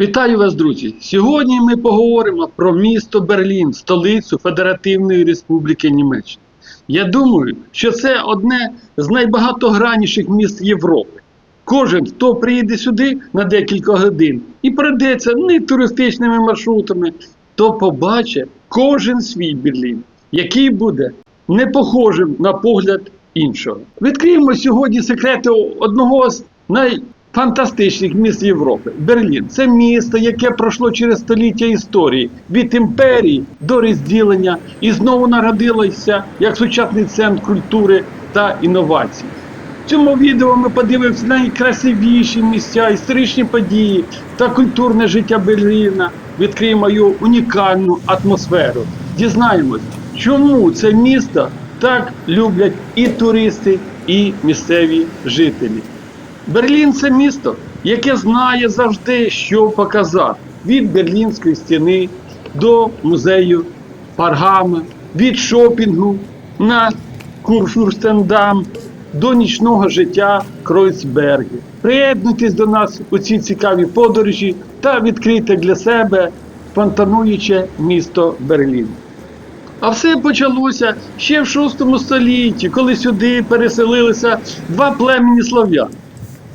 Вітаю вас, друзі! Сьогодні ми поговоримо про місто Берлін, столицю Федеративної Республіки Німеччина. Я думаю, що це одне з найбагатогранніших міст Європи. Кожен, хто приїде сюди на декілька годин і пройдеться не туристичними маршрутами, то побачить кожен свій Берлін, який буде не похожим на погляд іншого. Відкриємо сьогодні секрети одного з найфантастичних міст Європи Берлін. Це місто, яке пройшло через століття історії від імперії до розділення і знову народилося як сучасний центр культури та інновацій. В цьому відео ми подивимося на найкрасивіші місця, історичні події та культурне життя Берліна. Відкриємо його унікальну атмосферу. Дізнаємось, чому це місто так люблять і туристи, і місцеві жителі. Берлін це місто, яке знає завжди, що показати. Від Берлінської стіни до музею Паргама, від шопінгу на Курфюрстендам до нічного життя Кройцбергі. Приєднуйтесь до нас у ці цікаві подорожі та відкрийте для себе фонтануюче місто Берлін. А все почалося ще в 6 столітті, коли сюди переселилися два племені слов'ян.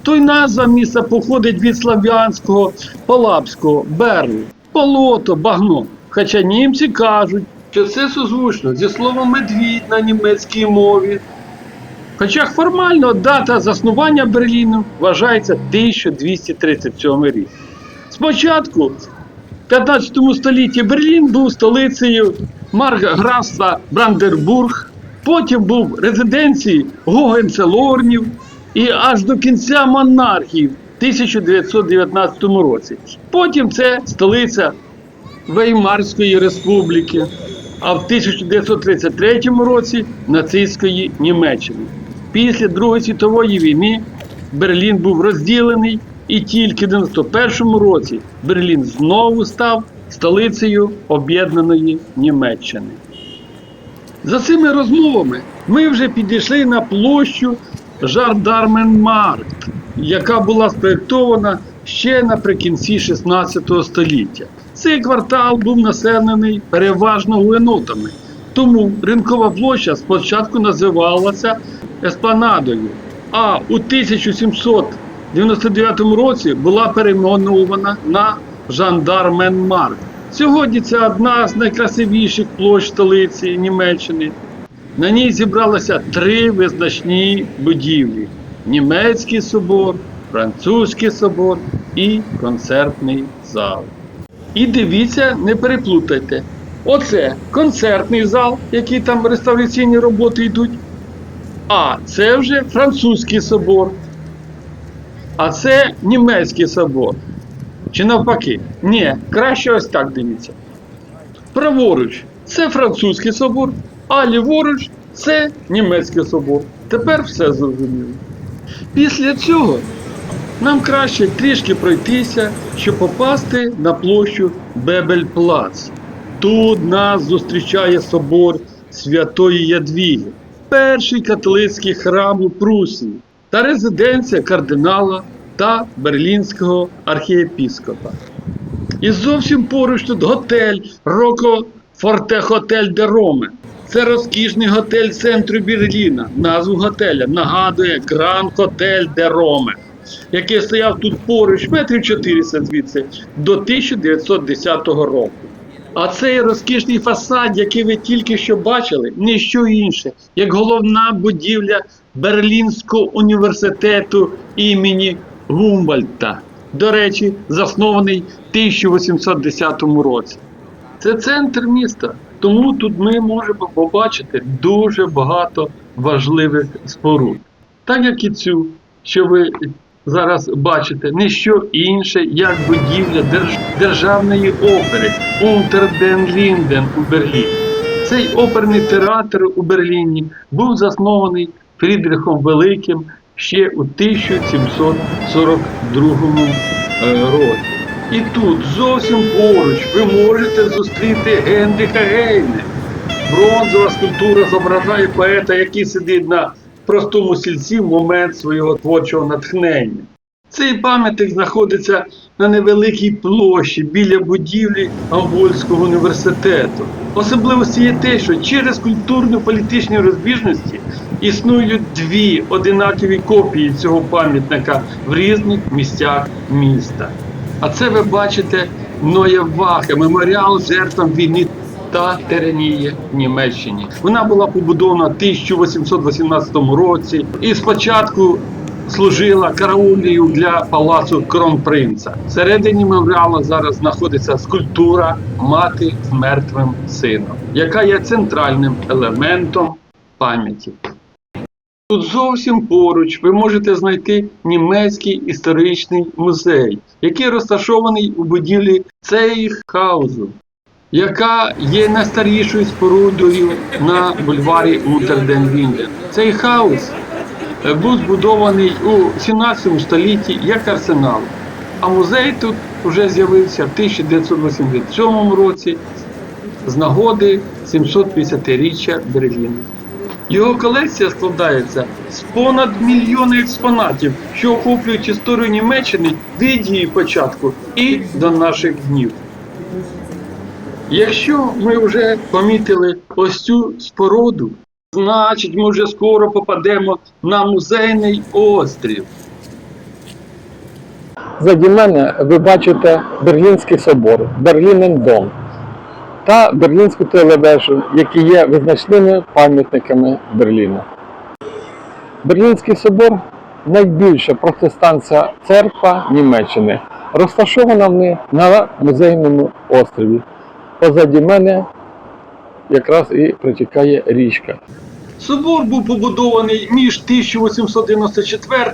Той назва міста походить від слав'янського полапського берли, полото, багно. Хоча німці кажуть, що це созвучно зі словом медвідь на німецькій мові. Хоча формально дата заснування Берліну вважається 1237 рік. Спочатку, в 15 столітті Берлін був столицею маркграфства Брандербург, потім був резиденцією Гогенцелорнів і аж до кінця монархії в 1919 році. Потім це столиця Веймарської республіки, а в 1933 році нацистської Німеччини. Після Другої світової війни Берлін був розділений, і тільки в 91 році Берлін знову став столицею об'єднаної Німеччини. За цими розмовами ми вже підійшли на площу Жардарменмаркт, яка була спроєктована ще наприкінці 16 століття. Цей квартал був населений переважно гуенотами, тому ринкова площа спочатку називалася Еспланадою, а у 1799 році була перейменована на Жандарменмаркт. Сьогодні це одна з найкрасивіших площ столиці Німеччини. На ній зібралося три визначні будівлі: німецький собор, французький собор і концертний зал. І дивіться, не переплутайте. Оце концертний зал, який там реставраційні роботи йдуть. А це вже французький собор. А це німецький собор. Чи навпаки? Ні, краще ось так дивіться. Праворуч це французький собор, а ліворуч це німецький собор. Тепер все зрозуміло. Після цього нам краще трішки пройтися, щоб попасти на площу Бебельплац. Тут нас зустрічає собор Святої Ядвіги, перший католицький храм у Прусії та резиденція кардинала та берлінського архієпіскопа. І зовсім поруч тут готель Роко Форте Хотель де Роме. Це розкішний готель центру Берліна. Назву готеля нагадує Гран Хотель де Роме, який стояв тут поруч метрів 400 звідси до 1910 року. А цей розкішний фасад, який ви тільки що бачили, не що інше, як головна будівля Берлінського університету імені Гумбольта, до речі, заснований в 1810 році. Це центр міста, тому тут ми можемо побачити дуже багато важливих споруд. Так як і цю, що ви зараз бачите, не що інше, як будівля держ- державної опери Унтерден Лінден у Берліні. Цей оперний театр у Берліні був заснований Фрідрихом Великим ще у 1742 е, році. І тут зовсім поруч ви можете зустріти Генріха Гейне. Бронзова скульптура зображає поета, який сидить на простому сільці в момент свого творчого натхнення. Цей пам'ятник знаходиться на невеликій площі біля будівлі Амвольського університету. Особливості є те, що через культурно-політичні розбіжності існують дві одинакові копії цього пам'ятника в різних місцях міста. А це ви бачите Ноя меморіал жертвам війни та тиранії в Німеччині. Вона була побудована в 1818 році і спочатку служила караулею для палацу Кронпринца. Всередині меморіалу зараз знаходиться скульптура мати з мертвим сином, яка є центральним елементом пам'яті. Тут зовсім поруч ви можете знайти німецький історичний музей, який розташований у будівлі Цейхаузу, яка є найстарішою спорудою на бульварі Унтерден-Лінден. Цей хаус е, був збудований у 17 столітті як арсенал, а музей тут вже з'явився в 1987 році з нагоди 750-річчя Берліну. Його колекція складається з понад мільйони експонатів, що охоплюють історію Німеччини від її початку і до наших днів. Якщо ми вже помітили ось цю споруду, значить ми вже скоро попадемо на музейний острів. Заді мене ви бачите Берлінський собор, Берлінендом та Берлінську телевежу, які є визначними пам'ятниками Берліна. Берлінський собор найбільша протестантська церква Німеччини. Розташована вони на музейному острові. Позаді мене якраз і протікає річка. Собор був побудований між 1894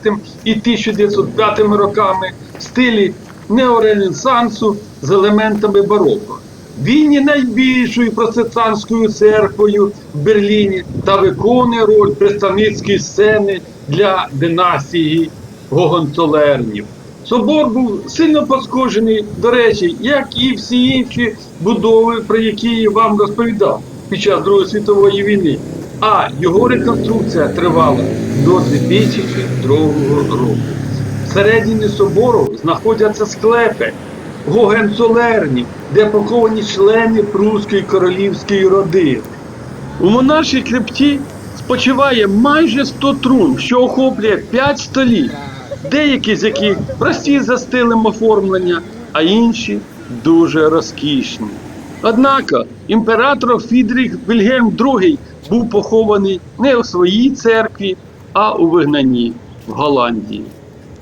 і 1905 роками в стилі неоренесансу з елементами бароко. Він є найбільшою протестантською церквою в Берліні та виконує роль представницької сцени для династії Гогонцолернів. Собор був сильно пошкоджений, до речі, як і всі інші будови, про які я вам розповідав під час Другої світової війни. А його реконструкція тривала до 2002 року. Всередині собору знаходяться склепи Гогенцолерні, де поховані члени прусської королівської родини. У монаршій крипті спочиває майже 100 трун, що охоплює 5 століть, деякі з яких прості за стилем оформлення, а інші дуже розкішні. Однако імператор Фідріх Вільгельм II був похований не у своїй церкві, а у вигнанні в Голландії.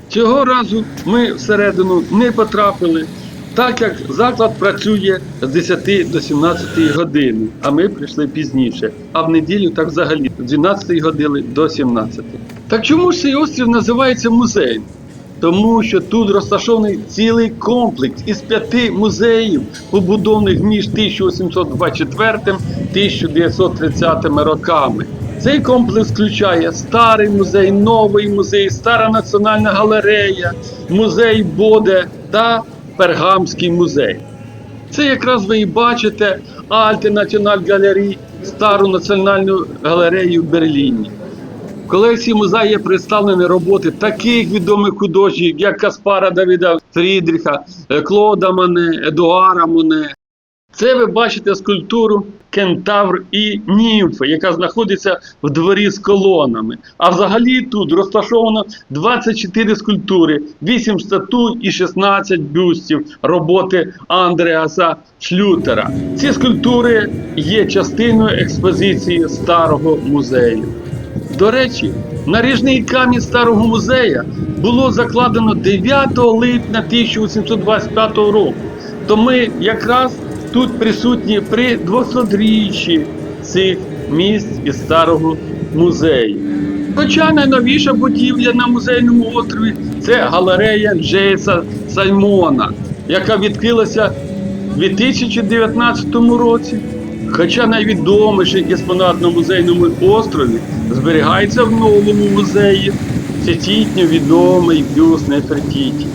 Цього разу ми всередину не потрапили, так як заклад працює з 10 до 17 години, а ми прийшли пізніше. А в неділю так взагалі з 12 години до 17. Так чому ж цей острів називається музеєм? Тому що тут розташований цілий комплекс із п'яти музеїв, побудованих між 1824-1930 роками. Цей комплекс включає старий музей, новий музей, стара національна галерея, музей Боде та Пергамський музей. Це якраз ви і бачите Альте Національ Галерій, стару національну галерею в Берліні. В колекції музею є представлені роботи таких відомих художників, як Каспара Давіда Фрідріха, Клода Мане, Едуара Моне. Це ви бачите скульптуру Кентавр і Німфи, яка знаходиться в дворі з колонами. А взагалі тут розташовано 24 скульптури, 8 статуй і 16 бюстів роботи Андреаса Шлютера. Ці скульптури є частиною експозиції старого музею. До речі, наріжний камінь старого музея було закладено 9 липня 1825 року. То ми якраз тут присутні при 200-річчі цих місць із старого музею. Хоча найновіша будівля на музейному острові це галерея Джейса Саймона, яка відкрилася у 2019 році. Хоча найвідоміший експонат на музейному острові зберігається в новому музеї, це тітньо відомий бюст Нефертіті.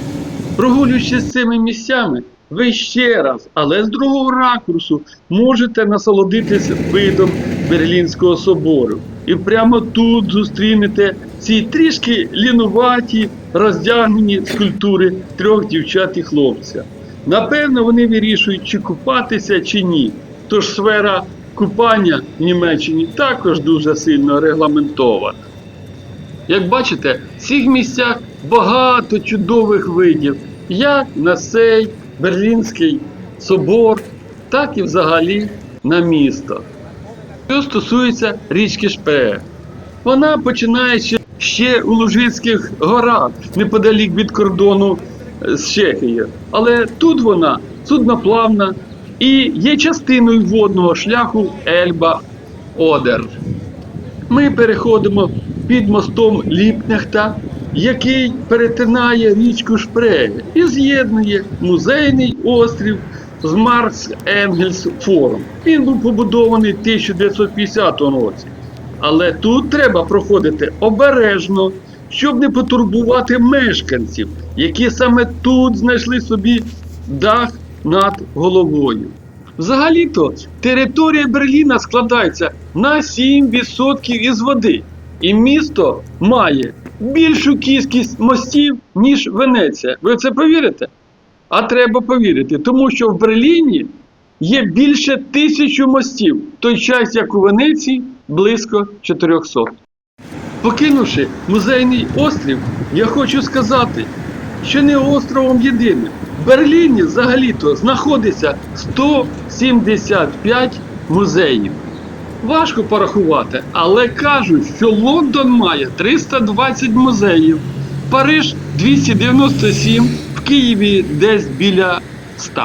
Прогулюючись цими місцями, ви ще раз, але з другого ракурсу, можете насолодитися видом Берлінського собору. і прямо тут зустрінете ці трішки лінуваті, роздягнені скульптури трьох дівчат і хлопця. Напевно, вони вирішують, чи купатися, чи ні. Тож сфера купання в Німеччині також дуже сильно регламентована. Як бачите, в цих місцях багато чудових видів, як на цей Берлінський собор, так і взагалі на місто. Що стосується річки Шпеє, вона починається ще у Лужицьких горах, неподалік від кордону е, з Чехією. Але тут вона судноплавна і є частиною водного шляху Ельба-Одер. Ми переходимо під мостом Ліпнехта, який перетинає річку Шпреє і з'єднує музейний острів з Маркс Енгельс Форум. Він був побудований в 1950 році. Але тут треба проходити обережно, щоб не потурбувати мешканців, які саме тут знайшли собі дах над головою. Взагалі-то територія Берліна складається на 7% із води, і місто має більшу кількість мостів, ніж Венеція. Ви це повірите? А треба повірити, тому що в Берліні є більше тисячі мостів, в той час як у Венеції близько 400. Покинувши музейний острів, я хочу сказати, що не островом єдиним. В Берліні взагалі-то знаходиться 175 музеїв. Важко порахувати, але кажуть, що Лондон має 320 музеїв, Париж 297, в Києві десь біля 100.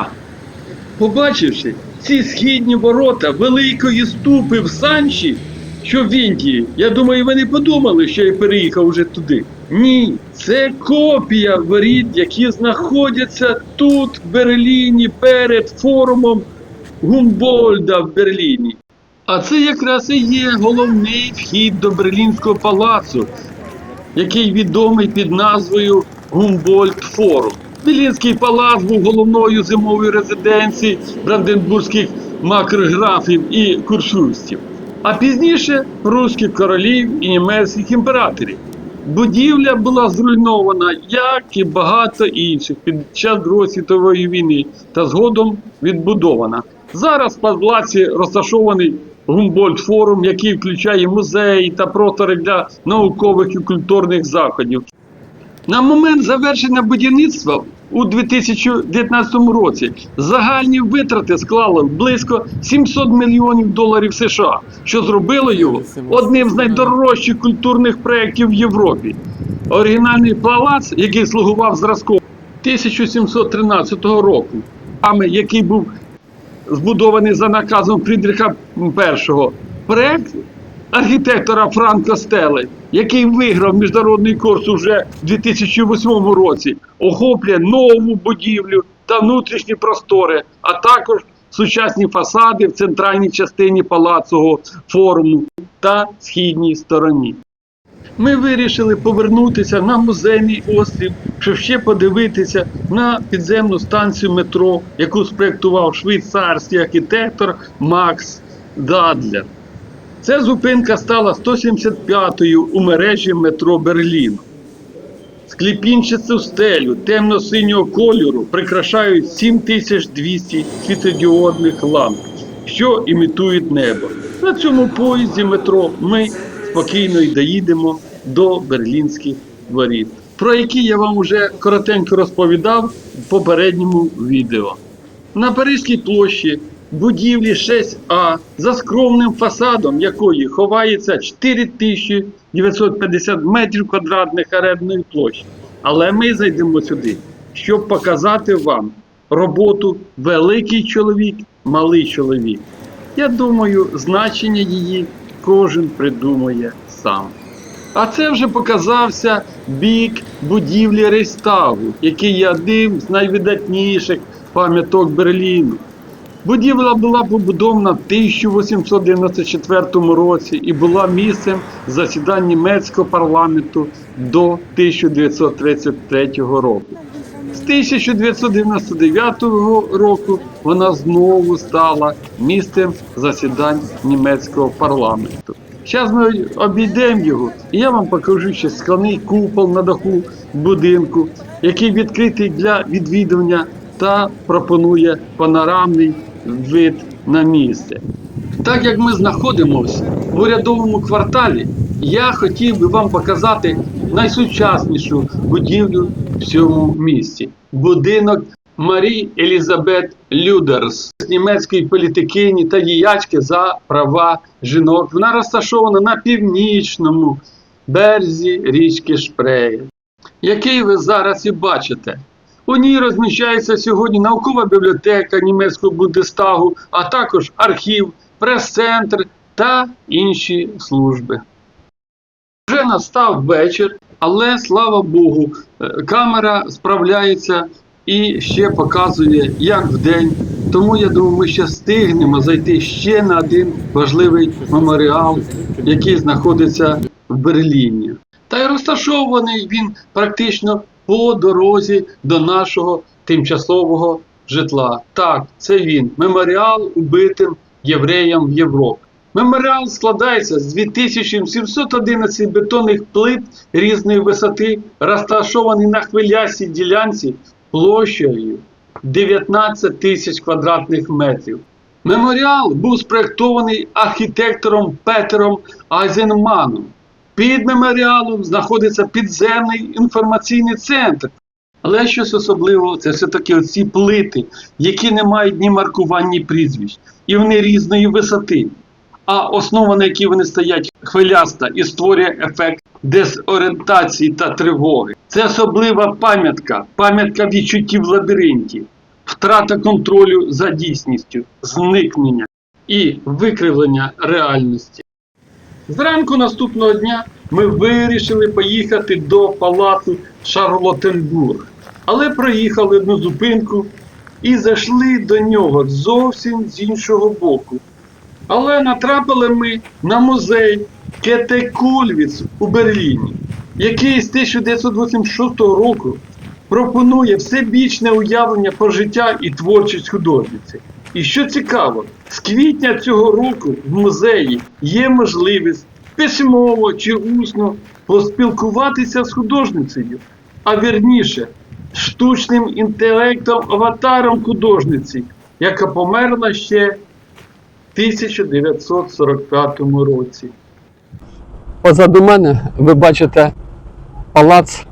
Побачивши ці східні ворота великої ступи в Санчі, що в Індії, я думаю, ви не подумали, що я переїхав уже туди. Ні, це копія воріт, які знаходяться тут, в Берліні, перед форумом Гумбольда в Берліні. А це якраз і є головний вхід до Берлінського палацу, який відомий під назвою Гумбольд Форум. Берлінський палац був головною зимовою резиденцією бранденбурзьких макрографів і куршустів, а пізніше руських королів і німецьких імператорів. Будівля була зруйнована, як і багато інших під час Другої світової війни та згодом відбудована. Зараз палаці розташований Гумбольд форум, який включає музеї та простори для наукових і культурних заходів. На момент завершення будівництва у 2019 році загальні витрати склали близько 700 мільйонів доларів США, що зробило його одним з найдорожчих культурних проєктів в Європі. Оригінальний палац, який слугував зразком 1713 року, який був збудований за наказом Фрідріха І, проект архітектора Франко Стели, який виграв міжнародний конкурс уже в 2008 році, охоплює нову будівлю та внутрішні простори, а також сучасні фасади в центральній частині палацового форуму та східній стороні. Ми вирішили повернутися на музейний острів, щоб ще подивитися на підземну станцію метро, яку спроєктував швейцарський архітектор Макс Дадлер. Ця зупинка стала 175-ю у мережі метро Берліну. Скліпінчасту стелю темно-синього кольору прикрашають 7200 світлодіодних ламп, що імітують небо. На цьому поїзді метро ми спокійно й доїдемо до берлінських воріт, про які я вам уже коротенько розповідав в попередньому відео. На Паризькій площі будівлі 6А за скромним фасадом якої ховається 4950 метрів квадратних арендної площі. Але ми зайдемо сюди, щоб показати вам роботу великий чоловік, малий чоловік. Я думаю, значення її кожен придумає сам. А це вже показався бік будівлі Рейстагу, який є одним з найвидатніших пам'яток Берліну. Будівля була побудована в 1894 році і була місцем засідань німецького парламенту до 1933 року. З 1999 року вона знову стала місцем засідань німецького парламенту. Зараз ми обійдемо його, і я вам покажу ще скляний купол на даху будинку, який відкритий для відвідування та пропонує панорамний вид на місце. Так як ми знаходимося в урядовому кварталі, я хотів би вам показати найсучаснішу будівлю в цьому місті. Будинок Марі Елізабет Людерс німецької політикині та діячки за права жінок. Вона розташована на північному березі річки Шпреє, який ви зараз і бачите. У ній розміщається сьогодні наукова бібліотека німецького Бундестагу, а також архів, прес-центр та інші служби. Вже настав вечір, але слава Богу, е, камера справляється і ще показує, як вдень. Тому я думаю, ми ще встигнемо зайти ще на один важливий меморіал, який знаходиться в Берліні. Та й розташований він практично по дорозі до нашого тимчасового житла. Так, це він меморіал убитим євреям в Європі. Меморіал складається з 2711 бетонних плит різної висоти, розташований на хвилястій ділянці площею 19 тисяч квадратних метрів. Меморіал був спроєктований архітектором Петером Айзенманом. Під меморіалом знаходиться підземний інформаційний центр. Але щось особливого, це все-таки оці плити, які не мають ні маркувань, ні прізвищ, і вони різної висоти. А основа, на якій вони стоять, хвиляста і створює ефект дезорієнтації та тривоги. Це особлива пам'ятка, пам'ятка відчуттів в лабіринті, втрата контролю за дійсністю, зникнення і викривлення реальності. Зранку наступного дня ми вирішили поїхати до палацу Шарлотенбург, але проїхали одну зупинку і зайшли до нього зовсім з іншого боку. Але натрапили ми на музей Кете Кульвіц у Берліні, який з 1986 року пропонує всебічне уявлення про життя і творчість художниці. І що цікаво, з квітня цього року в музеї є можливість письмово чи усно поспілкуватися з художницею, а вірніше, штучним інтелектом, аватаром художниці, яка померла ще 1945 році. Позаду мене ви бачите палац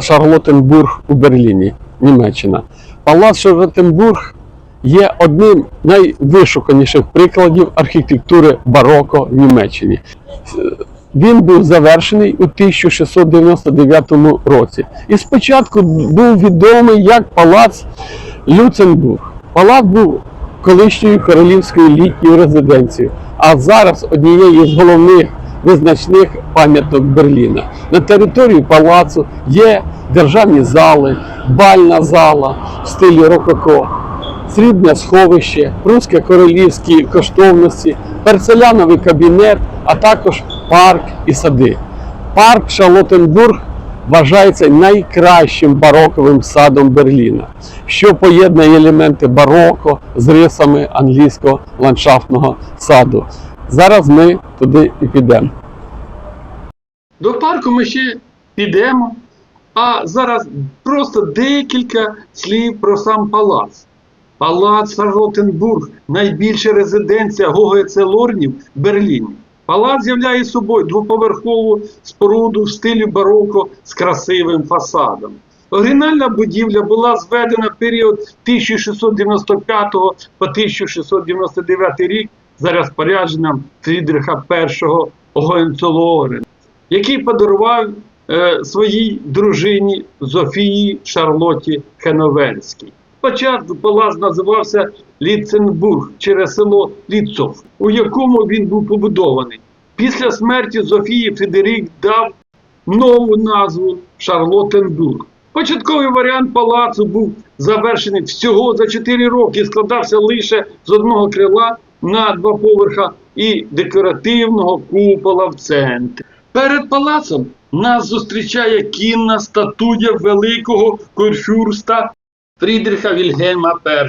Шарлоттенбург у Берліні, Німеччина. Палац Шарлоттенбург є одним з найвишуканіших прикладів архітектури бароко в Німеччині. Він був завершений у 1699 році. І спочатку був відомий як палац Люценбург. Палац був колишньою королівською літньою резиденцією, а зараз однією з головних визначних пам'яток Берліна. На території палацу є державні зали, бальна зала в стилі рококо, срібне сховище, прусське королівські коштовності, перцеляновий кабінет, а також парк і сади. Парк Шарлоттенбург вважається найкращим бароковим садом Берліна, що поєднує елементи бароко з рисами англійського ландшафтного саду. Зараз ми туди і підемо. До парку ми ще підемо, а зараз просто декілька слів про сам палац. Палац Шарлоттенбург – найбільша резиденція Гогецелорнів в Берліні. Палац являє собою двоповерхову споруду в стилі бароко з красивим фасадом. Оригінальна будівля була зведена в період 1695 по 1699 рік за розпорядженням Фрідриха І Гоенцолорена який подарував е, своїй дружині Зофії Шарлоті Хеновельській. Спочатку палац називався Ліценбург через село Ліцов, у якому він був побудований. Після смерті Зофії Федерік дав нову назву Шарлотенбург. Початковий варіант палацу був завершений всього за 4 роки, складався лише з одного крила на два поверха і декоративного купола в центрі. Перед палацом нас зустрічає кінна статуя великого курфюрста Фрідріха Вільгельма І.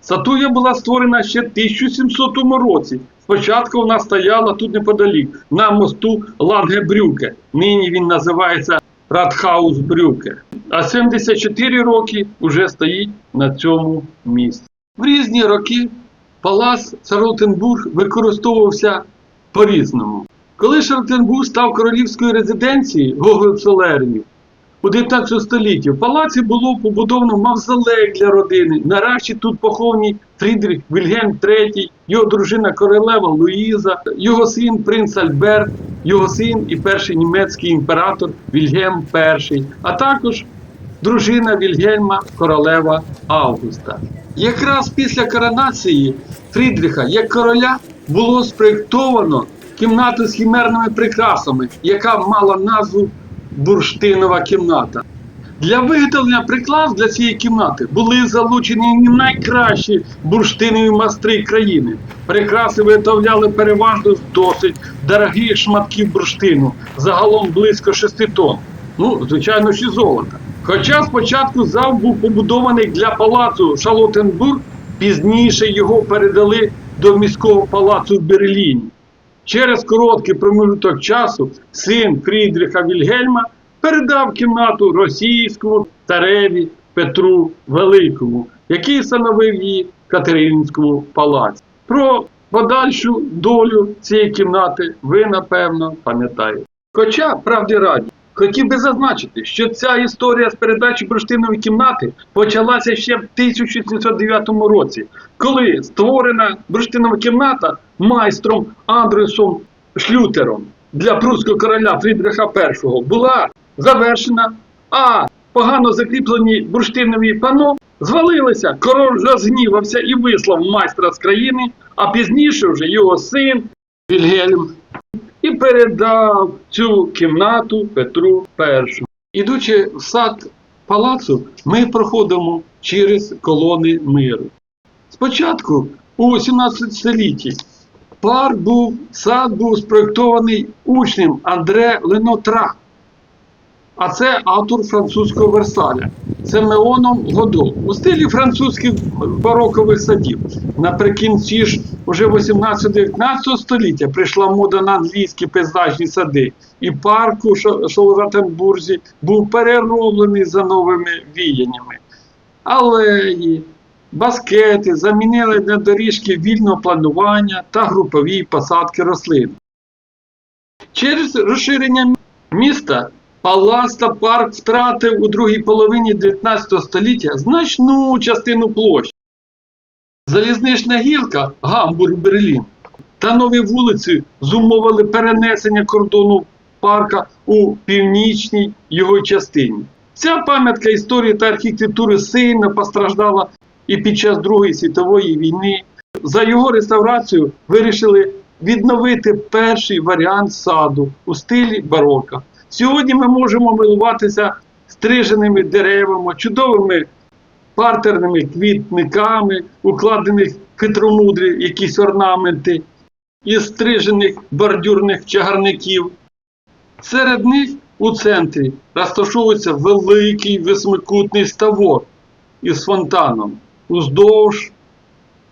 Статуя була створена ще в 1700 році Спочатку вона стояла тут неподалік, на мосту Лангебрюке. Нині він називається Радхаус Брюке. А 74 роки вже стоїть на цьому місці. В різні роки палац Шарлотенбург використовувався по-різному. Коли Шарлотенбург став королівською резиденцією Гогенцолернів, у 19 столітті в палаці було побудовано мавзолей для родини. Нарешті тут поховані Фрідріх Вільгельм III, його дружина королева Луїза, його син принц Альберт, його син і перший німецький імператор Вільгельм І, а також дружина Вільгельма королева Августа. Якраз після коронації Фрідріха як короля було спроєктовано кімнату з хімерними прикрасами, яка мала назву бурштинова кімната. Для виготовлення прикрас для цієї кімнати були залучені найкращі бурштинові майстри країни. Прикраси виготовляли переважно з досить дорогих шматків бурштину, загалом близько 6 тонн. Ну, звичайно, ще золота. Хоча спочатку зал був побудований для палацу Шалотенбург, пізніше його передали до міського палацу в Берліні. Через короткий промежуток часу син Фрідріха Вільгельма передав кімнату російському цареві Петру Великому, який встановив її Катеринському палаці. Про подальшу долю цієї кімнати ви напевно пам'ятаєте. Хоча, правді раді, хотів би зазначити, що ця історія з передачі бурштинової кімнати почалася ще в 1709 році, коли створена бурштинова кімната майстром Андресом Шлютером для прусского короля Фрідриха І була завершена, а погано закріплені бурштинові пано звалилися. Король розгнівався і вислав майстра з країни, а пізніше вже його син Вільгельм і передав цю кімнату Петру І. Ідучи в сад палацу, ми проходимо через колони миру. Спочатку, у 17 столітті, парк був, сад був спроєктований учнем Андре Ленотра. А це автор французького Версаля. Це Меоном Годо. У стилі французьких барокових садів. Наприкінці ж уже 18-19 століття прийшла мода на англійські пейзажні сади. І парк у Шо- Шолратенбурзі був перероблений за новими віяннями. Алеї, баскети замінили на доріжки вільного планування та групові посадки рослин. Через розширення міста палац та парк втратив у другій половині 19 століття значну частину площі. Залізнична гілка Гамбург-Берлін та нові вулиці зумовили перенесення кордону парка у північній його частині. Ця пам'ятка історії та архітектури сильно постраждала і під час Другої світової війни. За його реставрацію вирішили відновити перший варіант саду у стилі барока. Сьогодні ми можемо милуватися стриженими деревами, чудовими партерними квітниками, укладених хитромудрі якісь орнаменти, із стрижених бордюрних чагарників. Серед них у центрі розташовується великий восьмикутний ставок із фонтаном уздовж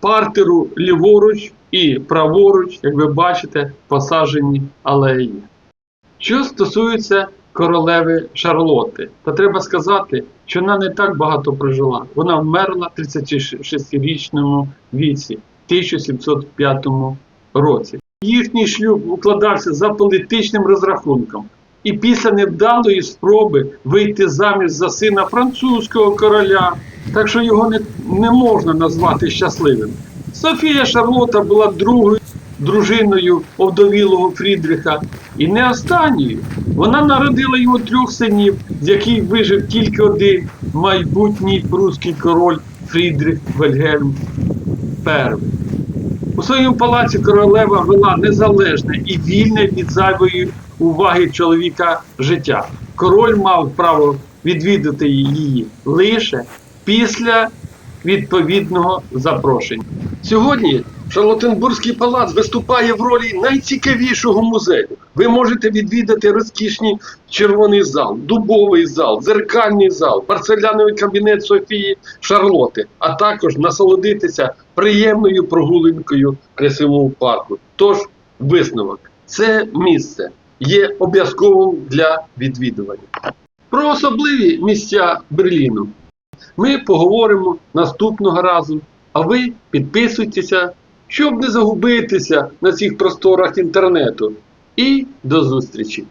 партеру ліворуч і праворуч, як ви бачите, посаджені алеї. Що стосується королеви Шарлотти, то треба сказати, що вона не так багато прожила. Вона вмерла в 36-річному віці, в 1705 році. Їхній шлюб укладався за політичним розрахунком. І після невдалої спроби вийти заміж за сина французького короля, так що його не, не можна назвати щасливим. Софія Шарлота була другою дружиною овдовілого Фрідріха і не останньою. Вона народила йому трьох синів, з яких вижив тільки один майбутній прусський король Фрідріх Вельгельм І. У своєму палаці королева вела незалежне і вільне від зайвої уваги чоловіка життя. Король мав право відвідати її лише після відповідного запрошення. Сьогодні Шарлотенбурзький палац виступає в ролі найцікавішого музею. Ви можете відвідати розкішний червоний зал, дубовий зал, дзеркальний зал, порцеляновий кабінет Софії Шарлоти, а також насолодитися приємною прогулянкою в красивому парку. Тож, висновок, це місце є обов'язковим для відвідування. Про особливі місця Берліну ми поговоримо наступного разу. А ви підписуйтеся, щоб не загубитися на цих просторах інтернету. І до зустрічі!